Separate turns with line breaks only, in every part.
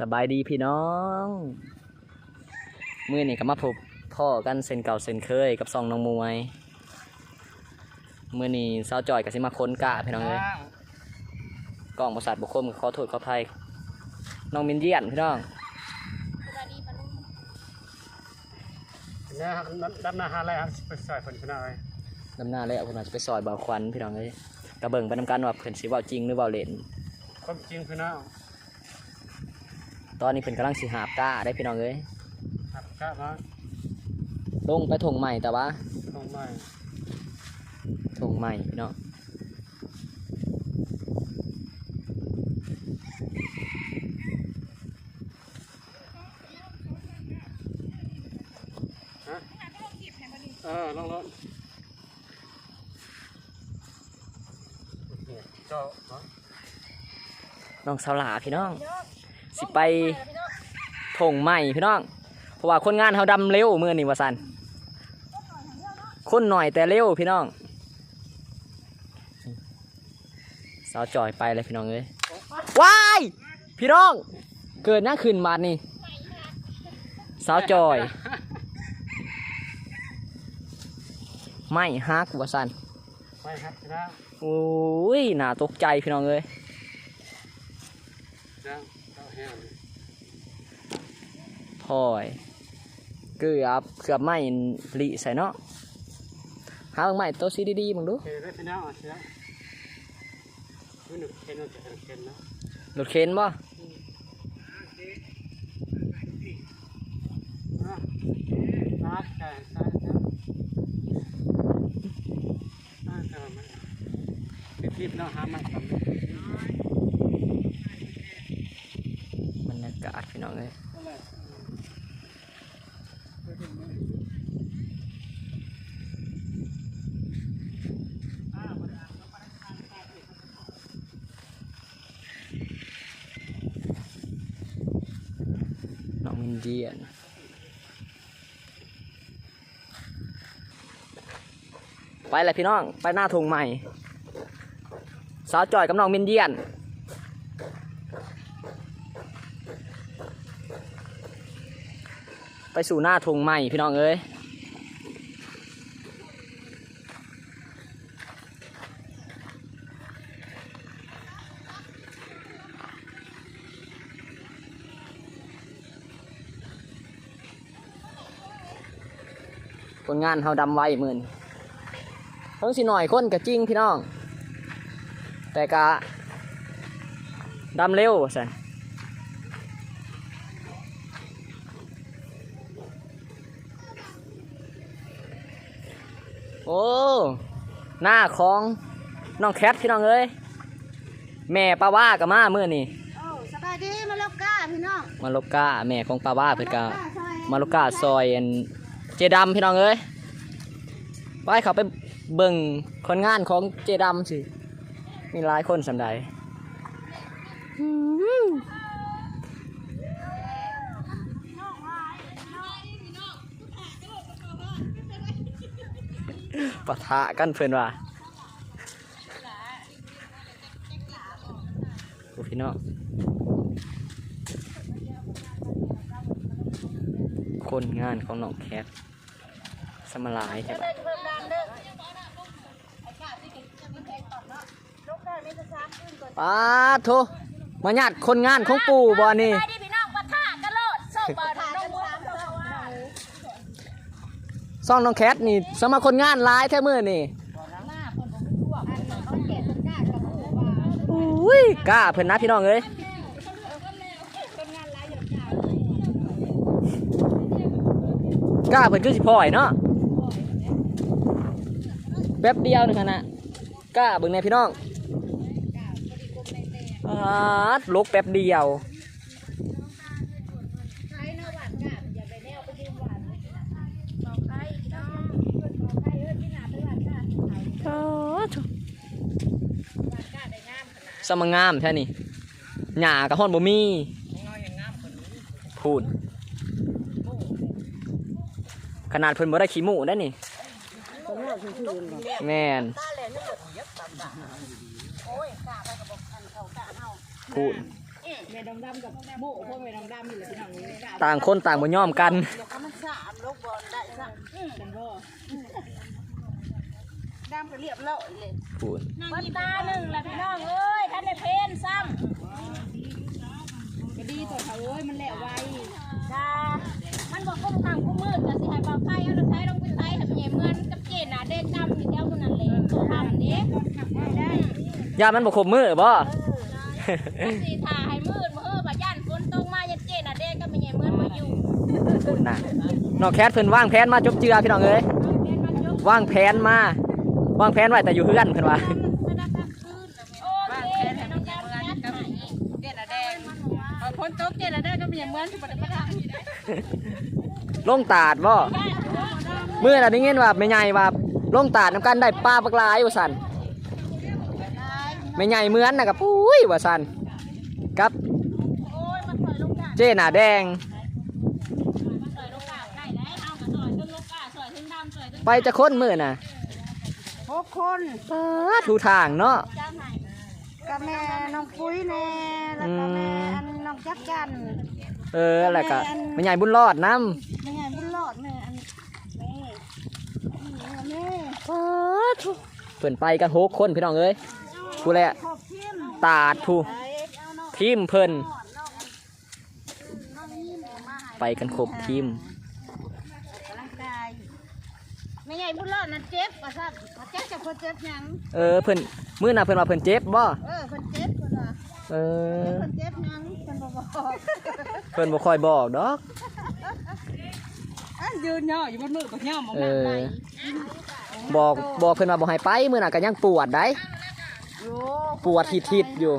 สบายดีพี่น้องมื่อนี้ก็มาพบพ่อกันเซนเก่าเซนเคยกับซองน้องมวยมื่อนี้สาวจอยกับสิมาค้นกะพี่น้องเลยกล้องประสาทบุคคลขอโทษขออภัยน้องมินเยียนพี่น้อง
เนี่ยดำนาหาอะไรครับไปใส่ผลชนะอะไร
น้ำหน้าแล้วผมอาจจะไปซอยบ่าวควันพี่น้องเลยกระเบิ่งไปนำกันว่าเพิ่นสิเว้าจริงหรือเว้าเล่น
ความจริงคือน้า
ตอนนี้เพิ่นกำลังสิหาบกะได้พี่น้องเลย
หักกะมา
ลงไปถงใหม่แต่ว่า
ตรงไม้
ถงใหม่พี่น้อง
ฮะเออลองลองเจ้าเนาะ
น้องสาวหลาพี่น้อง สิไปถงใหม่พี่น้อง เพราะว่าคนงานเขาดำเร็วมื่อนี่ว่าสันคนหน่อยแต่เร็วพี่น้องสาวจอยไปเลยพี่น้องเอ้ยว้ายพี่น้อง เกิดหน้าขึ้นมาดนี่สาวจอย ไม่ฮักว่าสัน
ไม่หักชนะ
โอ้ยน่าตกใจพี่น้องเอ้ย
เจ้าเจ้าแห้ง
ถอยเกือบเกือบไม่ลิใส่เนาะหาเบิ่งใหม่ตัวซีดีๆมึงดู
เคได้ชนะอะชนะไม่หนึ่งเคนน่าจะเคนนะ
รถเข็นบ่
อะอะใช่ใช่ใช่อะเจ้ามันรีบๆเนาะหามันทำ
บรรยากาศ พี่น้องเอ้ยน้องมินเดียนไปเลยพี่น้อง ไปหน้าทงใหม่ สาวจอยกับน้องมินเดียน ไปสู่หน้าทงใหม่พี่น้องเอ้ยผลงานเฮาดำไว้หมื่นเพิ่งสิหน่อยคนก็จริงพี่น้อง แต่กะดำเร็วสัน หน้าของน้องแคทพี่น้องเอ้ยแม่ป้าว่ากับมาเมื่อนี่
โอ้สบายดีมาแล้วก้าพี่น้อง
มาลกกาแม่ของป้าว่าเพิ่นก็
ซอย
มาลกกาซอยอันเจดำพี่น้องเอ้ยไปเขาไปเบิ่งคนงานของเจดำสิมีหลายคนสำใด ปะทะกันเพื่อนว่าโอ้พี่น้องคนงานของน้องแคทสมลายใช่ป่ะ
อน
ป้าโทมาญาติคนงานของปู่บ่นี่
พี่น้องปะท่ากระโลดโซ่บอลน้องบัวน้องบัว
ซ่องน้องแคทนี่สมาคนงานหลายแท้มือนี่อุ้ยกล้าเพิ่นนะพี่น้องเอ้ยกล้าเพิ่นคือสิพ่อยเนาะแป๊บเดียวนึงขนาดกล้าเบิ่งในพี่น้องอาดลกแป๊บเดียว
ใช้เนื้อหวานก้าอย่าไปแนวไปยืมหวานบอกใครพี่น้องบอกใครเอิ้นพี่หนาไปหวานก้าหวานก้าได้งามขนาด
สมงามแท่นี่หญ้ากับฮ้อนบ่มีพูดขนาดเพิ่นบ่ได้ขี้หมูได้นี่แม่น
ตาแหลมนี่หมดเย็บตาโอ้ยก้าไปกับบอกอันเขาก้าเฮา
พูด
อีแม่ดำดำกับอลยพี่น้องเลยกล้า
ต่างคนต่างบ่ยอมกัน
ด้สักจังบ่ดำก็เรียบแล้วเลย
พูด
วันตาหนึ่งละพี่น้องเอ้ยท่านในเพนซ้ำก็ดีตัวเขาเอ้ยมันแหละไวจ้ามันบอกคุ้มคำคุ้มมืดจะสิให้เบาไข่เอาลงไทยลงไปไทยทำยังไงเหมือนกับเจน่ะเด็กดำอยู่แถวคนนั้นเลยตัวทำนี้ได้
ยามันบ่ครบมือบ่
สีทาให้มืดมาเออบ่ย่านฝนตกมายันเจน่ะเด็กก็ไม่ใหญ่เหมือนมาอยู่
พูดน่ะน้องแคทเพิ่นวางแผนมาจบเจือพี่น้องเอ้ย
เพนมันยก
วางแผนมา วางแผนไว้แต่อยู่เฮือนเพิ่นว่า
มันนักคืนโอ้เจน่ะน้องแก้มยัดให้เจน่ะนตกเจน่ะแดงก็ไม่ใหญ่เหมือนที่บ่ได้มาทำ
ลงตาดบ่เมื่อน่ะได้ยินว่าแม่ใหญ่ว่าลงตาดนํกันได้ปลาบักลายว่าซั่นแม่ใหญ่เหมือนน่ะกับปุ้ยว่าซั่นกับ
โอ้า
เจหน้าแด
ง
ไปจะค้นมื้อน่ะ
หกคน
ปาดทูทางเนาะ
จ้าไหน
กับแม่น้องปุ้ยแน่แล้วก็แม่อันน้องจักจัน
เออแล้วก็แม่ใหญ่บุญรอดนำ
แม่ใหญ่บุญรอดแม่อันแม่แม่
ปาดทูเพิ่นไปกันหกคนพี่น้องเอ้ยผู้แหละ
ขอบทิม
ตาดผู้
ไอ้เอาน้อง
ทีมเพิ่น
น้องยิ้มมาใหาย
ไปกันครบทีม
ร่างกาย แม่ใหญ่บุญรอดนั่นเจ็บว่าซั่นว่าเจ็บจะคนเจ็บหยัง
เออเพิ่นมื้อน่ะเพิ่นว่าเพิ่นเจ็บบ่
เออเพิ่นเจ็บเพิ่นว่า
เออ
เพิ่นเจ็บหยังเพิ่นบ่บอก
เพิ่นบ่ค่อยบอกดอก
อันยืนย่ออยู่บนมือกับย่อมอง
เอ
หน้า
อ
ไหล
บอกบอกเพิ่นว่าบ่ให้ไปมื้อน่ะก็ยังปวดได้
โอ้
ปวดทิดๆอยู่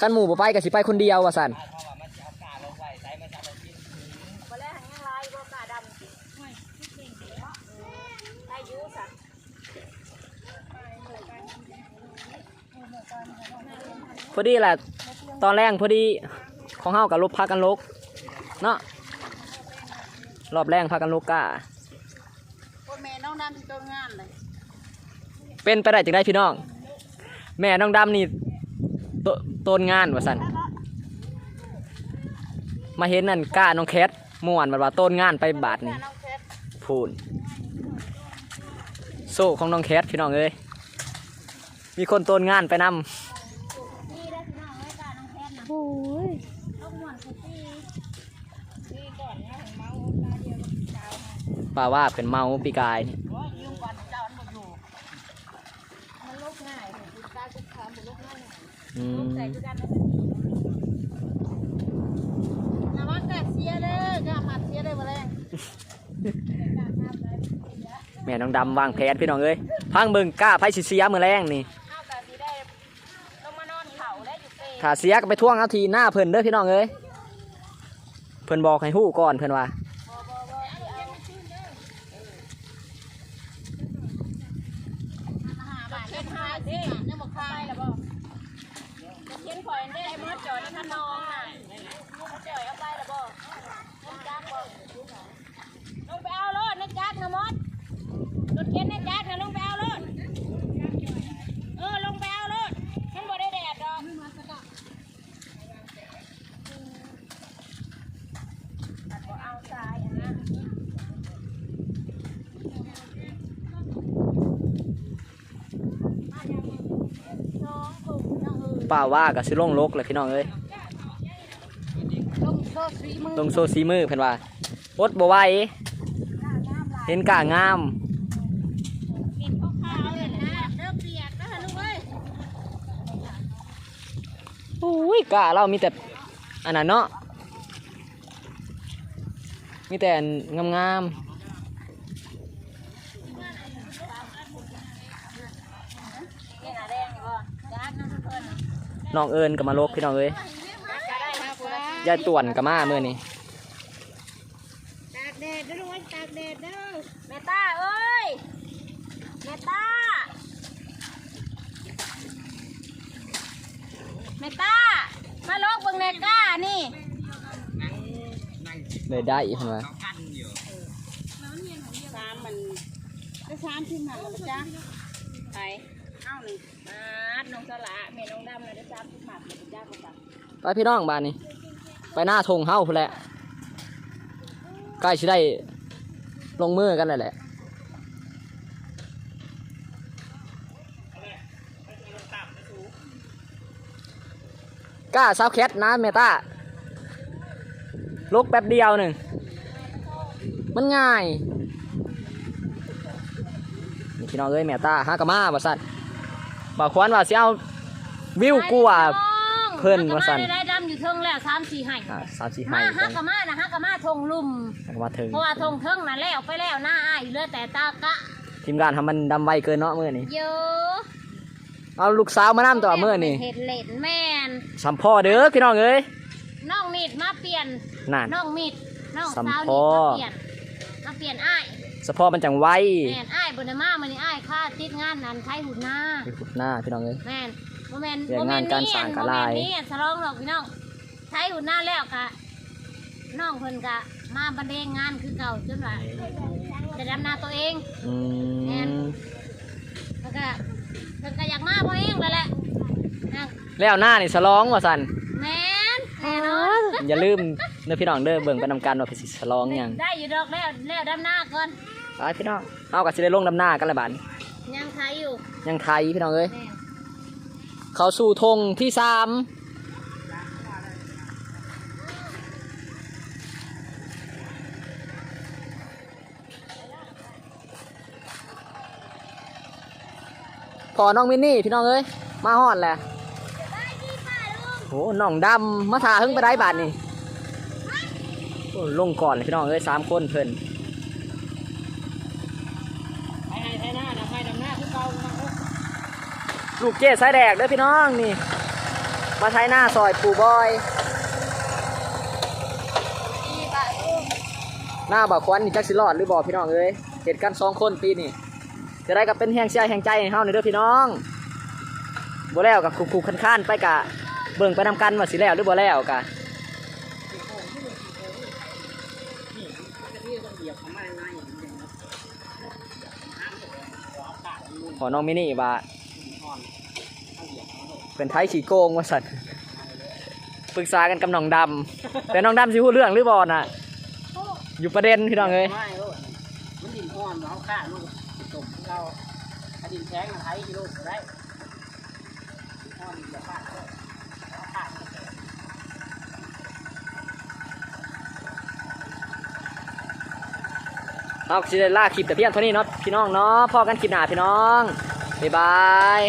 กันหมู่บ่ไปก็สิไปคนเดียวว่าซั่น
บ่แล้วหันยังลายบ่กาดำสิห้อยเก่งๆเนาะได้อยู่สัก
พอดีแหละตอนแรกพอดีของเฮากับลบพากันลกเนาะรอบแรกพากันลกกะ
พ่อแม่น้องดำที่ตัวงานเลย
เป็นไปได้จังได้พี่น้อง แม่น้องดำนี่โตต้นงานว่าสันมาเห็นนั่นก้าน้องแคทม่วนบัดว่าต้นงานไปบาทนี่
น้องเพชร
พูนโซ่ของน้องแคทพี่น้องเอ้ยมีคนต้นงานไปนำ
นี่ได้พี่น้องไว้กาน้ องแพทย์นะ
โอ้ย
ลูกหมอนคุกกี้นี่ก่อนนะของเมาตาเดียวเจ้าค่ะ
ป่าว่าเป็นเมาปีกายนี่
โอ้ยยืมก่อนเจ้าอันบ่อยู่
มันลูกง่ายค่ะคือตาคุกคามเป็นลูกง่าย
อื
ลูก
ม
ใส่ด้วยกันนะระวังกาเสียเลยกาหมัดเสียเลยมาแรง
แม่น้องดำวางแผนพี่น้องเอ้ยพังเบิ่งกล้าไผสิเสียมื้อแรงนี่ ถ้าเสียก็ไปท่วงเอาทีหน้าเพิ่นเด้อพี่น้องเอ้ยเพิ่นบอกให้ฮู้ก่อนเพิ่นว่า
ป้า
ว่าก็สิลงลกเลยพี่น้องเอ้ย
ลงโซสีมือ
ลงโซซีมือเพิ่นว่าอดบ่ไหวเห็นกล้างาม
กินข้าวขาวเลยนะเริ่มเปียกแล้วลูกเอ้ย
อุ้ยกล้าเรามีแต่อันนั้นเนาะมีแต่อันงาม
นี่น่ะแดงอยู่บ่จักน้ำเพิ่น
ๆ น้องเอิญก็มาลกพี่น้องเอ้ย
จักก็ได้ครับคุณ
ยายต่วนก็มามื้อนี้
ตากแดดเด้อลูกตากแดดเด้อ
เมต้าเอ้ยเมต้าเมต้ามาลกเบิ่งในก้านี่
เลยได้อีกเพิ่นว่า
สามมันก็สามที่มันแล้วจ้ะ
ไป
เอ้านี่
มาดน้องสละแม่น้องดำเลยได้จับหมักเลยจ้าบ่จับ
ไปพี่น้องบ้านนี้ ไปหน้าทงเฮ้าพุ่นแหละใกล้สิได้ลงมือกันแล้วแหละกล้าซาวแคทนะเมตาลุกแป๊บเดียวหนึ่ง มันง่าย นี่พี่น้องเอ้ยเมตาฮากามาบาสัต บอกควันว่าสิเอาวิวกูว่าเพิ่นว่าซั่น
ได้ดำอยู่เทิงแล้วสามสี่ไห่
อ่าสามสี่
มา
ห้า
ฮักกะมานะฮักกะมาทงลุ่ม
ฮากามาถึง
เพราะว่าทงเทิงน่ะแล้วไปแล้วหน้าอ้ายเหลือแต่ตากะ
ทีมงานทำมันดำไวเกินเนาะมื่อนี้
เยอะ
เอาลูกสาวมานั่ตัวมื่อนี้
เห็ดเหล็ดแม่น
สัมพ่อเด้อพี่น้องเอ้ย
น้องมีดมาเปลี่ยน
นั่น
น้องมีดน้อง
สัม
สาว
พ่
นี่
อ
มาเปลี่ยนมาเปลี่ยนอ้าย
สะพ่อมันจังไว
แม่นอ้ายบนมามันนี่อ้ายค่าติดงานนั้นไทยหุ่นหน้า
ไปขุดหน้าพี่น้องเอ้ย
แม่นโมเมน
เรื่องงานการสร้างกะลาย
โมเมนนี้สลองหรอกพี่น้องไทยหุ่นหน้าแล้วกะน้องเพิ่นกะมาบันเลงงานคือเก่าจนว่าจะดำนาตัวเอง
อื
แม่น
ม
แล้วก็เพิ่นก็อยากมาเพราะเองแล้วแหละนะ
แล้วหน้านี่สลองว่าสัน
แม่นแน่นอน
อย่าลืมเด้อพี่น้องเด้อเบิ่งไปนำกันว่าพี่สิสลองหยัง
ได้อยู่ดอกแล้วแล้วดำนาก่อน
ไปพี่น้องเอากับสิได้ลงดำหน้ากันและบาดนี้
ยังไทยอยู่
ยังไทยพี่น้องเอ้ย
แม่น
เขาสู่ธงที่สามพอน้องมินนี่พี่น้องเอ้ย มาฮอดแหละโอ้น้องดำมาทาหึงไปได้บาทนี่โอ้ลงก่อนเลยพี่น้องเอ้ยสามคนเพิ่น
ไทยไทยหน้าดำไทยดำหน้าคือเก่านะ
ลูกเจ๊สายแดกเด้อพี่น้องนี่ มาใช้หน้าซอยปูบอย หน้าบ่าวควันนี่จักสิรอดหรือบ่พี่น้องเอ้ยเหตุการณ์สองคนปีนี่จะได้กับเป็นแห่งเชียร์แห่งใจให้เฮาในเด้อพี่น้องบ่แล้วกับคุกๆคันๆไปกะเบิ่งไปนำกันว่าสิแล้วหรือบ่แล้วกะพอน้องมินี่ว่า เพิ่นไทยขี้โกงว่าซั่นปรึกษากันกับน้องดำแต่น้องดำสิฮู้เรื่องหรือบ่น่ะ อยู่ประเด็นพี่น้องเอ้ย
ไม่โลดมันดินอ่อนเราฆ่าลูกตกเราถ้าดินแข็งไทยกิโลก็ได้อ่อนอย่าฆ่าเลยฆ่า
เอาสิได้ลาคลิปแต่เพียงเท่านี้เนาะพี่น้องเนาะพอกันคลิปหน้าพี่น้อง บ๊ายบาย